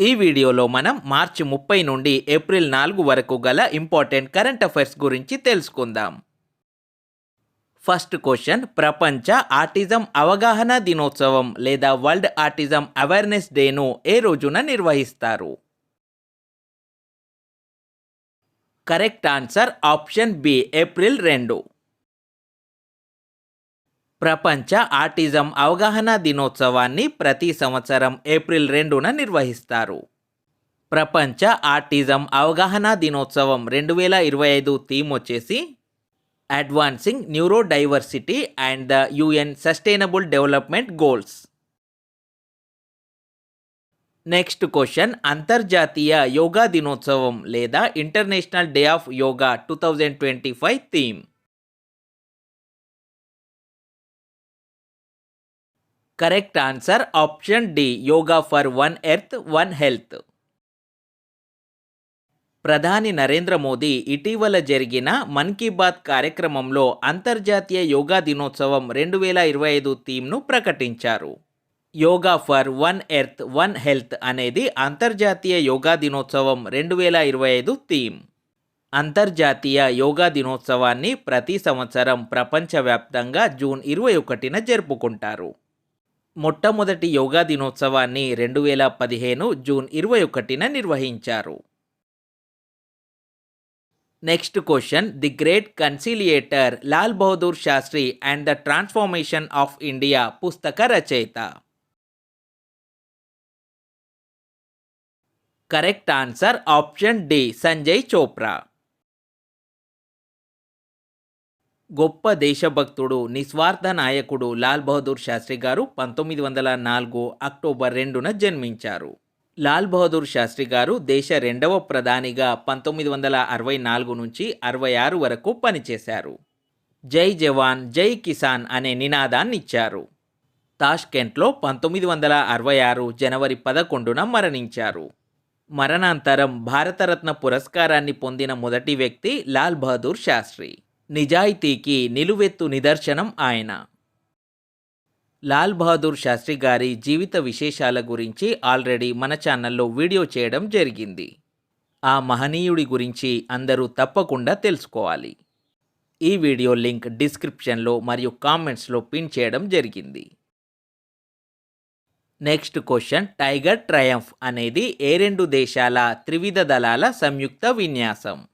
ఈ వీడియోలో మనం మార్చి ముప్పై నుండి ఏప్రిల్ నాలుగు వరకు గల ఇంపార్టెంట్ కరెంట్ అఫైర్స్ గురించి తెలుసుకుందాం. ఫస్ట్ క్వశ్చన్ ప్రపంచ ఆటిజం అవగాహన దినోత్సవం లేదా వరల్డ్ ఆటిజం అవేర్నెస్ డేను ఏ రోజున నిర్వహిస్తారు? Correct answer option B April రెండు. ప్రపంచ ఆటిజం అవగాహన దినోత్సవాన్ని ప్రతి సంవత్సరం ఏప్రిల్ రెండున నిర్వహిస్తారు. ప్రపంచ ఆటిజం అవగాహన దినోత్సవం రెండు వేల ఇరవై ఐదు థీమ్ వచ్చేసి advancing neurodiversity and the UN sustainable development goals. Next question అంతర్జాతీయ యోగా దినోత్సవం లేదా international day of yoga two thousand twenty five theme. Correct answer option D yoga for one earth one health. ప్రధాని నరేంద్ర మోదీ ఇటీవల జరిగిన మన్ కీ బాత్ కార్యక్రమంలో అంతర్జాతీయ యోగా దినోత్సవం రెండు వేల ఇరవై ఐదు థీమ్ను ప్రకటించారు. Yoga for one earth one health అనేది అంతర్జాతీయ యోగా దినోత్సవం రెండు వేల ఇరవై ఐదు థీమ్. అంతర్జాతీయ యోగా దినోత్సవాన్ని ప్రతి సంవత్సరం ప్రపంచవ్యాప్తంగా జూన్ ఇరవై ఒకటిన జరుపుకుంటారు. మొట్టమొదటి యోగా దినోత్సవాన్ని రెండు వేల పదిహేను జూన్ ఇరవై ఒకటిన నిర్వహించారు. Next question. The great conciliator Lal Bahadur Shastri and the transformation of India పుస్తక రచయిత. Correct answer option D. Sanjay Chopra. గొప్ప దేశభక్తుడు నిస్వార్థ నాయకుడు లాల్ బహదూర్ శాస్త్రి గారు పంతొమ్మిది వందల నాలుగు అక్టోబర్ రెండున జన్మించారు. లాల్ బహదూర్ శాస్త్రి గారు దేశ రెండవ ప్రధానిగా పంతొమ్మిది వందల అరవై నాలుగు నుంచి అరవై ఆరు వరకు పనిచేశారు. జై జవాన్ జై కిసాన్ అనే నినాదాన్ని ఇచ్చారు తాష్కెంట్లో పంతొమ్మిది వందల అరవై ఆరు జనవరి పదకొండున మరణించారు. మరణాంతరం భారతరత్న పురస్కారాన్ని పొందిన మొదటి వ్యక్తి లాల్ బహదూర్ శాస్త్రి. నిజాయితీకి నిలువెత్తు నిదర్శనం ఆయన. లాల్ బహదూర్ శాస్త్రి గారి జీవిత విశేషాల గురించి ఆల్రెడీ మన ఛానల్లో వీడియో చేయడం జరిగింది. ఆ మహనీయుడి గురించి అందరూ తప్పకుండా తెలుసుకోవాలి. ఈ వీడియో లింక్ డిస్క్రిప్షన్లో మరియు కామెంట్స్లో పిన్ చేయడం జరిగింది. నెక్స్ట్ క్వశ్చన్ టైగర్ ట్రయంఫ్ అనేది ఏ రెండు దేశాల త్రివిధ దళాల సంయుక్త విన్యాసం?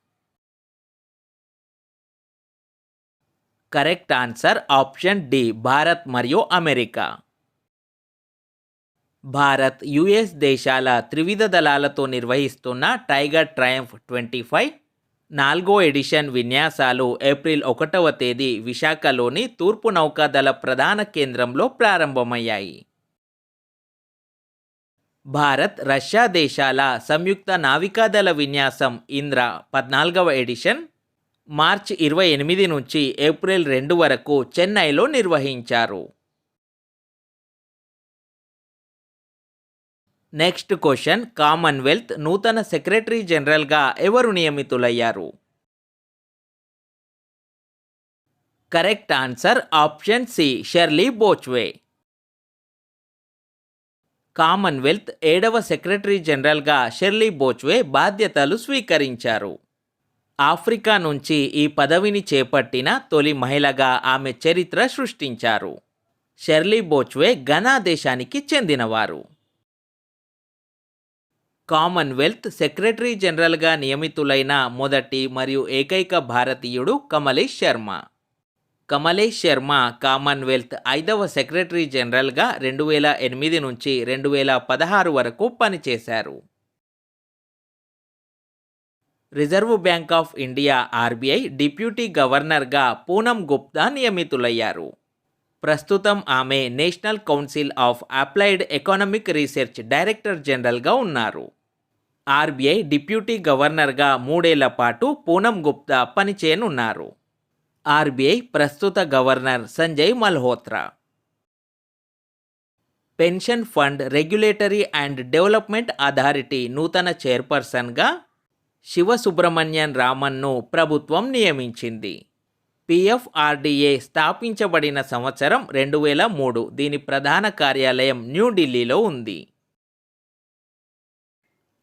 Correct answer option D Bharat మరియు అమెరికా. భారత్ యుఎస్ దేశాల త్రివిధ దళాలతో నిర్వహిస్తున్న టైగర్ ట్రయంఫ్ ట్వంటీ ఫైవ్ నాలుగో ఎడిషన్ విన్యాసాలు ఏప్రిల్ ఒకటవ తేదీ విశాఖలోని తూర్పు నౌకాదళ ప్రధాన కేంద్రంలో ప్రారంభమయ్యాయి. భారత్ రష్యా దేశాల సంయుక్త నావికాదళ విన్యాసం ఇంద్ర పద్నాలుగవ ఎడిషన్ మార్చ్ ఇరవై ఎనిమిది నుంచి ఏప్రిల్ రెండు వరకు చెన్నైలో నిర్వహించారు. నెక్స్ట్ క్వశ్చన్ కామన్వెల్త్ నూతన సెక్రటరీ జనరల్గా ఎవరు నియమితులయ్యారు? Correct answer option C Shirley Botchwey. Commonwealth ఏడవ సెక్రటరీ జనరల్గా షెర్లీ బోచ్వే బాధ్యతలు స్వీకరించారు. ఆఫ్రికా నుంచి ఈ పదవిని చేపట్టిన తొలి మహిళగా ఆమె చరిత్ర సృష్టించారు. షెర్లీ బోచ్వే ఘనా దేశానికి చెందినవారు. కామన్వెల్త్ సెక్రటరీ జనరల్గా నియమితులైన మొదటి మరియు ఏకైక భారతీయుడు కమలేష్ శర్మ. కమలేష్ శర్మ కామన్వెల్త్ ఐదవ సెక్రటరీ జనరల్గా రెండు వేల ఎనిమిది నుంచి రెండు వేల పదహారు వరకు పనిచేశారు. Reserve bank of India RBI deputy గవర్నర్గా పూనం గుప్తా నియమితులయ్యారు. ప్రస్తుతం ఆమె national council of applied economic research director జనరల్గా ఉన్నారు. ఆర్బీఐ డిప్యూటీ గవర్నర్గా మూడేళ్ళ పాటు పూనం గుప్తా పనిచేయనున్నారు. ఆర్బీఐ ప్రస్తుత governor Sanjay Malhotra. Pension fund regulatory and development authority నూతన చైర్పర్సన్గా శివసుబ్రహ్మణ్యన్ రామన్ను ప్రభుత్వం నియమించింది. పిఎఫ్ఆర్డిఏ స్థాపించబడిన సంవత్సరం రెండు వేల మూడు. దీని ప్రధాన కార్యాలయం న్యూఢిల్లీలో ఉంది.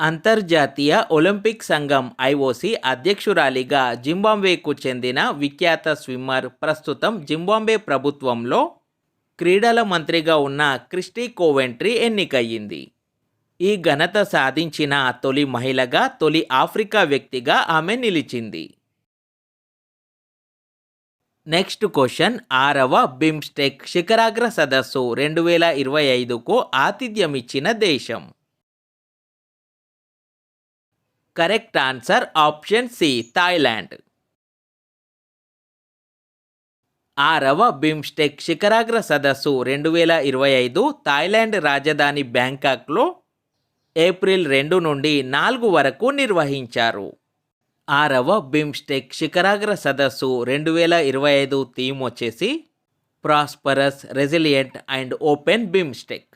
అంతర్జాతీయ ఒలింపిక్ సంఘం ఐఓసి అధ్యక్షురాలిగా జింబాబ్వేకు చెందిన విఖ్యాత స్విమ్మర్ ప్రస్తుతం జింబాబ్వే ప్రభుత్వంలో క్రీడల మంత్రిగా ఉన్న క్రిస్టీ కోవెంట్రీ ఎన్నికయ్యింది. ఈ ఘనత సాధించిన తొలి మహిళగా తొలి ఆఫ్రికా వ్యక్తిగా ఆమె నిలిచింది. Next question. ఆరవ బిమ్స్టెక్ శిఖరాగ్ర సదస్సు రెండు వేల ఇరవై ఐదుకు ఆతిథ్యమిచ్చిన దేశం. Correct answer option C Thailand. ఆరవ బిమ్స్టెక్ శిఖరాగ్ర సదస్సు రెండు వేల ఇరవై ఐదు థాయిలాండ్ రాజధాని బ్యాంకాక్లో ఏప్రిల్ రెండు నుండి నాలుగు వరకు నిర్వహించారు. ఆరవ బిమ్స్టెక్ శిఖరాగ్ర సదస్సు రెండు వేల ఇరవై ఐదు థీమ్ వచ్చేసి prosperous resilient and open BIMSTEC.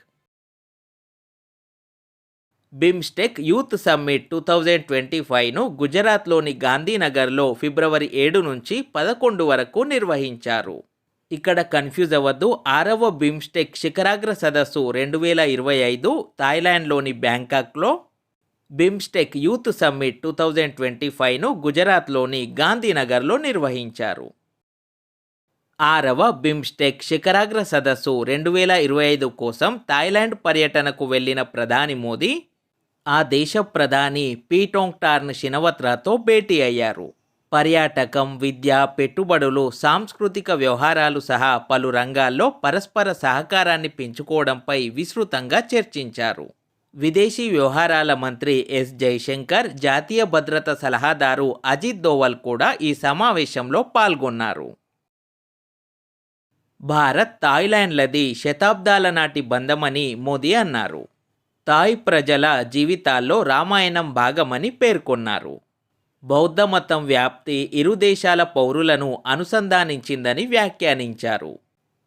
BIMSTEC youth summit two thousand twenty ఫైవ్ను గుజరాత్లోని గాంధీనగర్లో ఫిబ్రవరి ఏడు నుంచి పదకొండు వరకు నిర్వహించారు. ఇక్కడ కన్ఫ్యూజ్ అవ్వద్దు. ఆరవ బిమ్స్టెక్ శిఖరాగ్ర సదస్సు రెండు వేల ఇరవై ఐదు థాయిలాండ్లోని బ్యాంకాక్లో. BIMSTEC youth summit two thousand twenty ఫైవ్ను గుజరాత్లోని గాంధీనగర్లో నిర్వహించారు. ఆరవ బిమ్స్టెక్ శిఖరాగ్ర సదస్సు రెండు వేల ఇరవై ఐదు కోసం థాయిలాండ్ పర్యటనకు వెళ్ళిన ప్రధాని మోదీ ఆ దేశ ప్రధాని పీటోంగ్టార్న్ షినవత్రాతో భేటీ అయ్యారు. పర్యాటకం విద్య పెట్టుబడులు సాంస్కృతిక వ్యవహారాలు సహా పలు రంగాల్లో పరస్పర సహకారాన్ని పెంచుకోవడంపై విస్తృతంగా చర్చించారు. విదేశీ వ్యవహారాల మంత్రి ఎస్ జైశంకర్ జాతీయ భద్రత సలహాదారు అజిత్ దోవల్ కూడా ఈ సమావేశంలో పాల్గొన్నారు. భారత్ థాయిలాండ్లది శతాబ్దాల నాటి బంధమని మోదీ అన్నారు. థాయ్ ప్రజల జీవితాల్లో రామాయణం భాగమని పేర్కొన్నారు. బౌద్ధ మతం వ్యాప్తి ఇరు దేశాల పౌరులను అనుసంధానించిందని వ్యాఖ్యానించారు.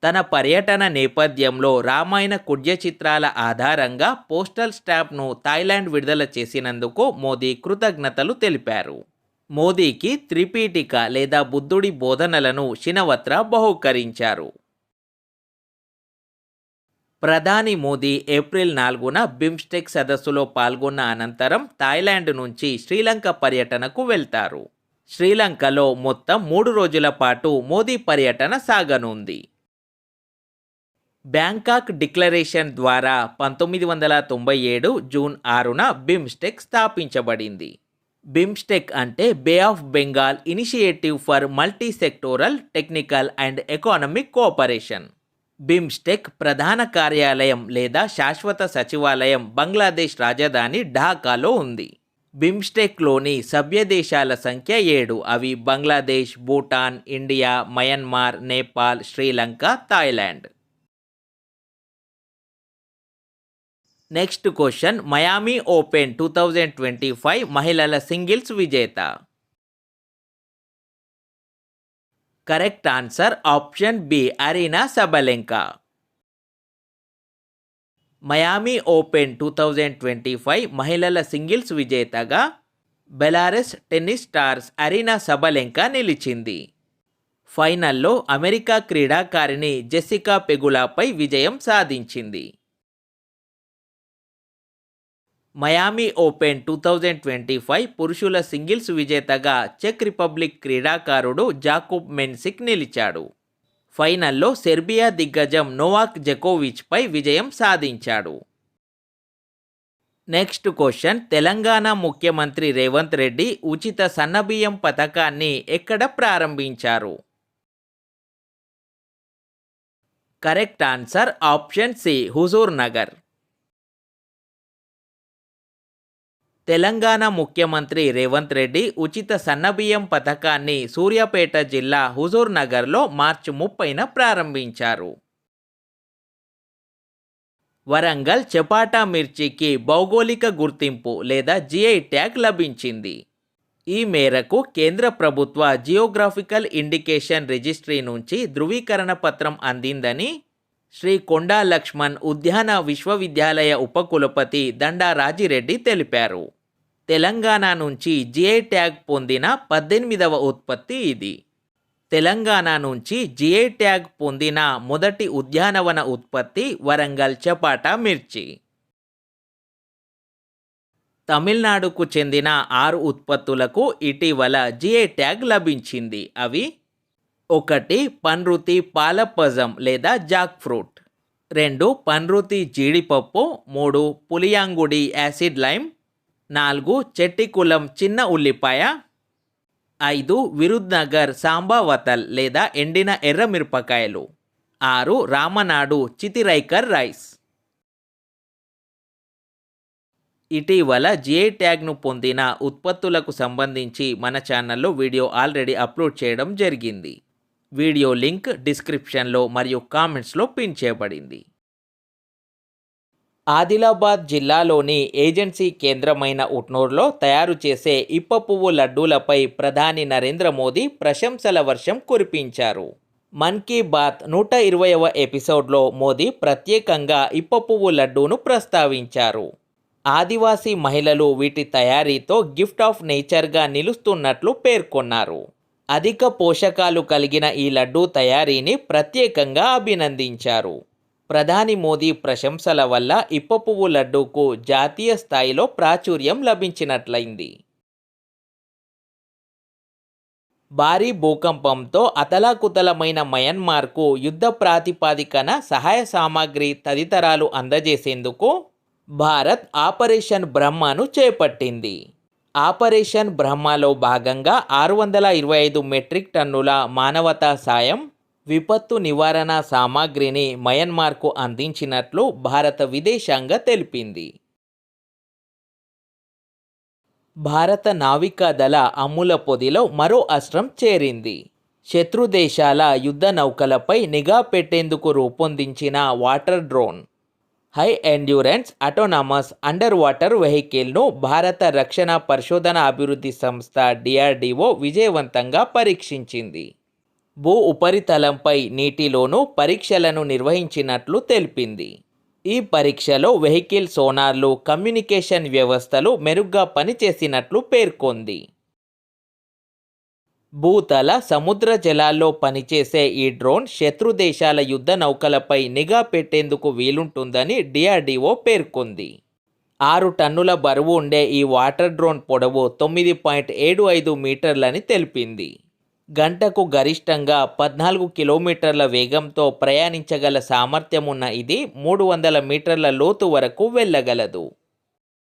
తన పర్యటన నేపథ్యంలో రామాయణ కుడ్య చిత్రాల ఆధారంగా పోస్టల్ స్టాంప్ను థాయిలాండ్ విడుదల చేసినందుకు మోదీ కృతజ్ఞతలు తెలిపారు. మోదీకి త్రిపీఠిక లేదా బుద్ధుడి బోధనలను షినవత్ర బహుకరించారు. ప్రధాని మోదీ ఏప్రిల్ నాలుగున బిమ్స్టెక్ సదస్సులో పాల్గొన్న అనంతరం థాయిలాండ్ నుంచి శ్రీలంక పర్యటనకు వెళ్తారు. శ్రీలంకలో మొత్తం మూడు రోజుల పాటు మోదీ పర్యటన సాగనుంది. బ్యాంకాక్ డిక్లరేషన్ ద్వారా పంతొమ్మిది వందల తొంభై ఏడు జూన్ ఆరున బిమ్స్టెక్ స్థాపించబడింది. బిమ్స్టెక్ అంటే bay of Bengal initiative for multi sectoral technical and economic cooperation. BIMSTEC ప్రధాన కార్యాలయం లేదా శాశ్వత సచివాలయం బంగ్లాదేశ్ రాజధాని ఢాకాలో ఉంది. బిమ్స్టెక్లోని సభ్య దేశాల సంఖ్య ఏడు. అవి Bangladesh Bhutan India Myanmar Nepal Sri Lanka Thailand. Next question Miami Open two thousand twenty five మహిళల సింగిల్స్ విజేత. Correct answer option B Aryna Sabalenka. Miami Open two thousand twenty five మహిళల సింగిల్స్ విజేతగా Belarus tennis stars Aryna Sabalenka నిలిచింది. ఫైనల్లో America క్రీడాకారిణి Jessica పెగులాపై విజయం సాధించింది. Miami Open two thousand twenty five పురుషుల సింగిల్స్ విజేతగా చెక్ రిపబ్లిక్ క్రీడాకారుడు జాకుబ్ మెన్సిక్ నిలిచాడు. ఫైనల్లో సెర్బియా దిగ్గజం నోవాక్ జకోవిచ్పై విజయం సాధించాడు. నెక్స్ట్ క్వశ్చన్ తెలంగాణ ముఖ్యమంత్రి రేవంత్ రెడ్డి ఉచిత సన్నబియ్యం పథకాన్ని ఎక్కడ ప్రారంభించారు? Correct answer option C Huzurnagar. Telangana ముఖ్యమంత్రి రేవంత్ రెడ్డి ఉచిత సన్నబియ్యం పథకాన్ని సూర్యాపేట జిల్లా హుజూర్ నగర్లో మార్చి ముప్పైన ప్రారంభించారు. వరంగల్ చపాటా మిర్చికి భౌగోళిక గుర్తింపు లేదా జిఐ ట్యాగ్ లభించింది. ఈ మేరకు కేంద్ర ప్రభుత్వ జియోగ్రాఫికల్ ఇండికేషన్ రిజిస్ట్రీ నుంచి ధృవీకరణ పత్రం అందిందని శ్రీ కొండా లక్ష్మణ్ ఉద్యాన విశ్వవిద్యాలయ ఉపకులపతి దండా రాజిరెడ్డి తెలిపారు. తెలంగాణ నుంచి జిఐ ట్యాగ్ పొందిన పద్దెనిమిదవ ఉత్పత్తి ఇది. తెలంగాణ నుంచి జిఐ ట్యాగ్ పొందిన మొదటి ఉద్యానవన ఉత్పత్తి వరంగల్ చపాటా మిర్చి. తమిళనాడుకు చెందిన ఆరు ఉత్పత్తులకు ఇటీవల జిఐ ట్యాగ్ లభించింది. అవి ఒకటి పన్రుతి పాలపజం లేదా జాక్ ఫ్రూట్ రెండు పన్రుతి జీడిపప్పు మూడు పులియాంగుడి యాసిడ్ లైమ్ నాలుగు చెట్టికులం చిన్న ఉల్లిపాయ. ఐదు విరుద్నగర్ సాంబావతల్ లేదా ఎండిన ఎర్ర మిరపకాయలు. ఆరు రామనాడు చితిరైకర్ రైస్. ఇటీవల జిఐ ట్యాగ్ను పొందిన ఉత్పత్తులకు సంబంధించి మన ఛానల్లో వీడియో ఆల్రెడీ అప్లోడ్ చేయడం జరిగింది. వీడియో లింక్ డిస్క్రిప్షన్లో మరియు కామెంట్స్లో పిన్ చేయబడింది. ఆదిలాబాద్ జిల్లాలోని ఏజెన్సీ కేంద్రమైన ఉట్నూర్లో తయారు చేసే ఇప్ప పువ్వు లడ్డూలపై ప్రధాని నరేంద్ర మోదీ ప్రశంసల వర్షం కురిపించారు. మన్ కీ బాత్ నూట ఇరవైవ ఎపిసోడ్లో మోదీ ప్రత్యేకంగా ఇప్ప పువ్వు లడ్డూను ప్రస్తావించారు. ఆదివాసీ మహిళలు వీటి తయారీతో గిఫ్ట్ ఆఫ్ నేచర్గా నిలుస్తున్నట్లు పేర్కొన్నారు. అధిక పోషకాలు కలిగిన ఈ లడ్డూ తయారీని ప్రత్యేకంగా అభినందించారు. ప్రధాని మోదీ ప్రశంసల వల్ల ఇప్పపువ్వు లడ్డూకు జాతీయ స్థాయిలో ప్రాచుర్యం లభించినట్లయింది. భారీ భూకంపంతో అతలాకుతలమైన మయన్మార్కు యుద్ధ ప్రాతిపాదికన సహాయ సామాగ్రి తదితరాలు అందజేసేందుకు భారత్ ఆపరేషన్ బ్రహ్మను చేపట్టింది. ఆపరేషన్ బ్రహ్మలో భాగంగా ఆరు వందల ఇరవై ఐదు మెట్రిక్ టన్నుల మానవతా సాయం విపత్తు నివారణ సామాగ్రిని మయన్మార్కు అందించినట్లు భారత విదేశాంగ తెలిపింది. భారత నావికాదళ అమ్ముల పొదిలో మరో అస్త్రం చేరింది. శత్రుదేశాల యుద్ధ నౌకలపై నిఘా పెట్టేందుకు రూపొందించిన water drone high endurance autonomous underwater వెహికల్ను భారత రక్షణ పరిశోధన అభివృద్ధి సంస్థ డిఆర్డిఓ విజయవంతంగా పరీక్షించింది. భూ ఉపరితలంపై నీటిలోనూ పరీక్షలను నిర్వహించినట్లు తెలిపింది. ఈ పరీక్షలో వెహికల్ సోనార్లు కమ్యూనికేషన్ వ్యవస్థలు మెరుగ్గా పనిచేసినట్లు పేర్కొంది. భూతల సముద్ర జలాల్లో పనిచేసే ఈ డ్రోన్ శత్రు దేశాల యుద్ధ నౌకలపై నిఘా పెట్టేందుకు వీలుంటుందని డిఆర్డిఓ పేర్కొంది. ఆరు టన్నుల బరువు ఉండే ఈ వాటర్ డ్రోన్ పొడవు తొమ్మిది పాయింట్ ఏడు ఐదు మీటర్లని తెలిపింది. గంటకు గరిష్టంగా పద్నాలుగు కిలోమీటర్ల వేగంతో ప్రయాణించగల సామర్థ్యం ఉన్న ఇది మూడు వందల మీటర్ల లోతు వరకు వెళ్ళగలదు.